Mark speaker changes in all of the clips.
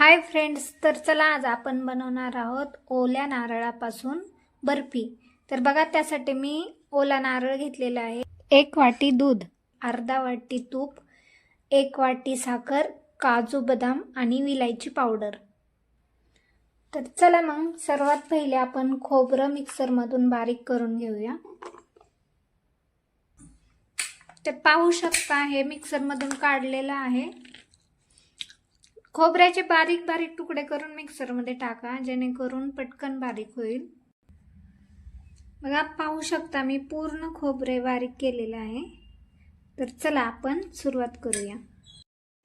Speaker 1: Hi friends तर चला आज आपण बनवणार आहोत ओल्या नारळापासून बर्फी. तर बघा त्यासाठी मी ओला नारळ घेतलेला आहे. एक वाटी दूध अर्धा वाटी तूप एक वाटी साखर काजू बदाम आणि विलायची पावडर. तर चला मग सर्वात पहिले आपण खोबरं मिक्सरमधून बारीक करून घेऊया. ते पाहू शकता हे मिक्सरमधून काढलेलं आहे. खोबऱ्याचे बारीक बारीक तुकडे करून मिक्सरमध्ये टाका जेणेकरून पटकन बारीक होईल. बघा पाहू शकता मी पूर्ण खोबरे बारीक केलेलं आहे. तर चला आपण सुरुवात करूया.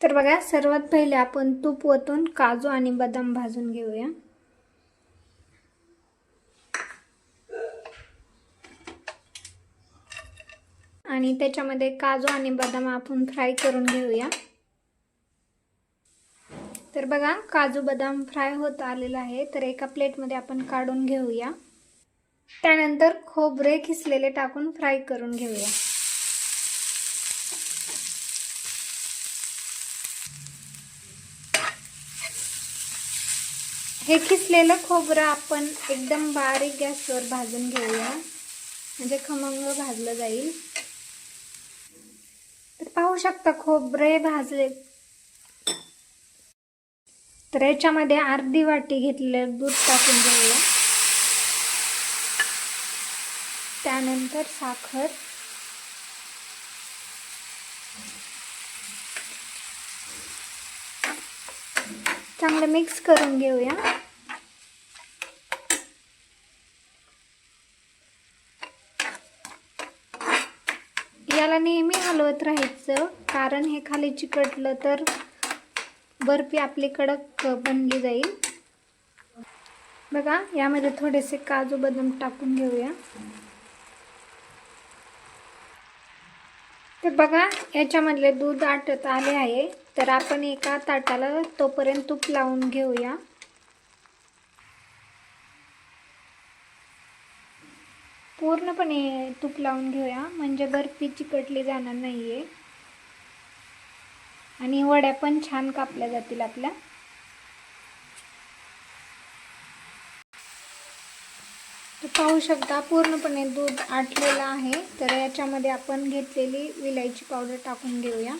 Speaker 1: तर बघा सर्वात पहिले आपण तूप ओतून काजू आणि बदाम भाजून घेऊया. आणि त्याच्यामध्ये काजू आणि बदाम आपण फ्राय करून घेऊया. तर बघा काजू बदाम फ्राय होत आलेला आहे. तर एका प्लेटमध्ये आपण काढून घेऊया. त्यानंतर खोबरे खिसलेले टाकून फ्राय करून घेऊया. हे खिसलेलं खोबरं आपण एकदम बारीक गॅसवर भाजून घेऊया. म्हणजे खमंग भाजलं जाईल. तर पाहू शकता खोबरे भाजले तर याच्यामध्ये अर्धी वाटी घेतलेलं दूध टाकून घेऊया. त्यानंतर साखर. चांगलं मिक्स करून घेऊया. याला नेहमी हलवत राहायचं कारण हे खाली चिकटलं तर बर्फी आपली कडक बनली जाईल. बघा यामध्ये थोडेसे काजू बदाम टाकून घेऊया. तर बघा याच्यामधले दूध आटत आले आहे. तर आपण एका ताटाला तोपर्यंत तूप लावून घेऊया. पूर्णपणे तूप लावून घेऊया म्हणजे बर्फी चिकटली जाणार नाही आहे आणि वड्या पण छान कापल्या जातील आपल्या. पाहू शकता पूर्णपणे दूध आटलेलं आहे. तर याच्यामध्ये आपण घेतलेली विलायची पावडर टाकून घेऊया.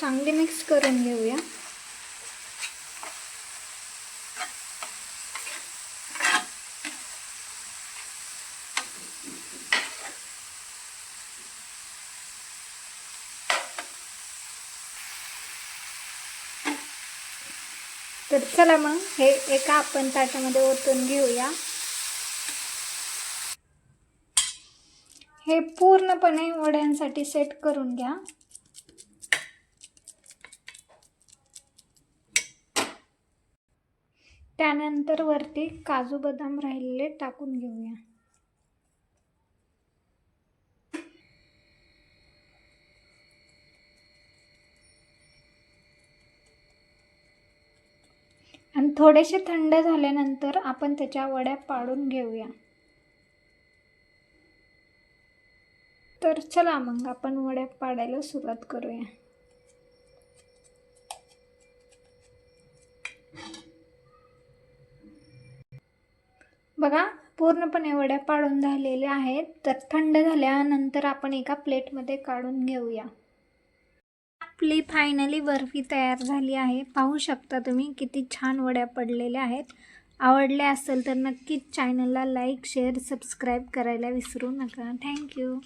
Speaker 1: चांगली मिक्स करून घेऊया. तर चला मग हे एका आपण ताटामध्ये ओतून घेऊया. हे पूर्णपणे वड्यांसाठी सेट करून घ्या. त्यानंतर वरती काजू बदाम राहिलेले टाकून घेऊया. थोडेसे थंड झाल्यानंतर आपण त्याच्या वड्या पाडून घेऊया. तर चला मग आपण वड्या पाडायला सुरुवात करूया. बघा पूर्णपणे वड्या पाडून झालेल्या आहेत. तर थंड झाल्यानंतर आपण एका प्लेटमध्ये काढून घेऊया. आपली फायनली बर्फी तयार झाली आहे. पाहू शकता तुम्ही किती छान वड्या पडलेल्या आहेत. आवडल्या असेल तर नक्कीच चॅनलला लाईक शेअर सबस्क्राईब करायला विसरू नका. थँक्यू